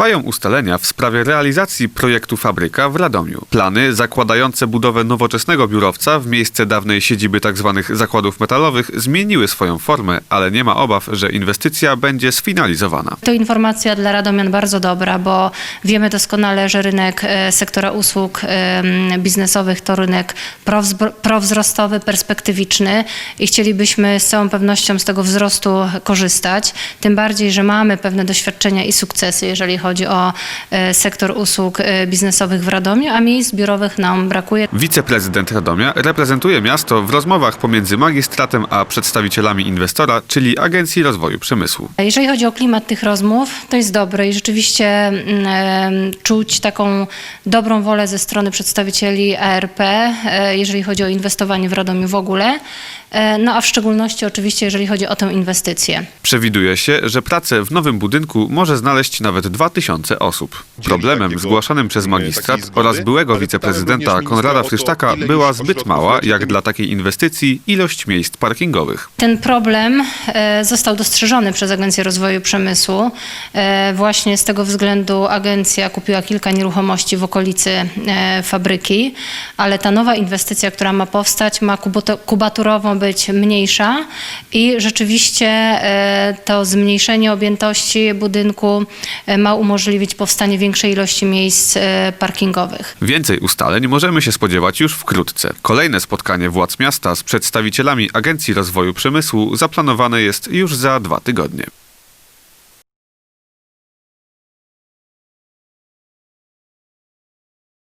Trwają ustalenia w sprawie realizacji projektu Fabryka w Radomiu. Plany zakładające budowę nowoczesnego biurowca w miejsce dawnej siedziby tzw. zakładów metalowych zmieniły swoją formę, ale nie ma obaw, że inwestycja będzie sfinalizowana. To informacja dla Radomian bardzo dobra, bo wiemy doskonale, że rynek e, sektora usług em, biznesowych to rynek prowzrostowy, perspektywiczny i chcielibyśmy z całą pewnością z tego wzrostu korzystać. Tym bardziej, że mamy pewne doświadczenia i sukcesy, jeżeli chodzi o e, sektor usług e, biznesowych w Radomiu, a miejsc biurowych nam brakuje. Wiceprezydent Radomia reprezentuje miasto w rozmowach pomiędzy magistratem a przedstawicielami inwestora, czyli Agencji Rozwoju Przemysłu. Jeżeli chodzi o klimat tych rozmów, to jest dobry i rzeczywiście mm, czuć taką dobrą wolę ze strony przedstawicieli ARP, e, jeżeli chodzi o inwestowanie w Radomiu w ogóle, no a w szczególności oczywiście jeżeli chodzi o tę inwestycję. Przewiduje się, że pracę w nowym budynku może znaleźć nawet 2000 osób. Problemem zgłaszanym przez nie, magistrat oraz byłego wiceprezydenta Konrada Frysztaka była zbyt mała jak dla takiej inwestycji ilość miejsc parkingowych. Ten problem e, został dostrzeżony przez Agencję Rozwoju Przemysłu. E, Właśnie z tego względu agencja kupiła kilka nieruchomości w okolicy e, fabryki, ale ta nowa inwestycja, która ma powstać, ma kubaturową być mniejsza i rzeczywiście e, to zmniejszenie objętości budynku e, ma umożliwić powstanie większej ilości miejsc e, parkingowych. Więcej ustaleń możemy się spodziewać już wkrótce. Kolejne spotkanie władz miasta z przedstawicielami Agencji Rozwoju Przemysłu zaplanowane jest już za dwa tygodnie.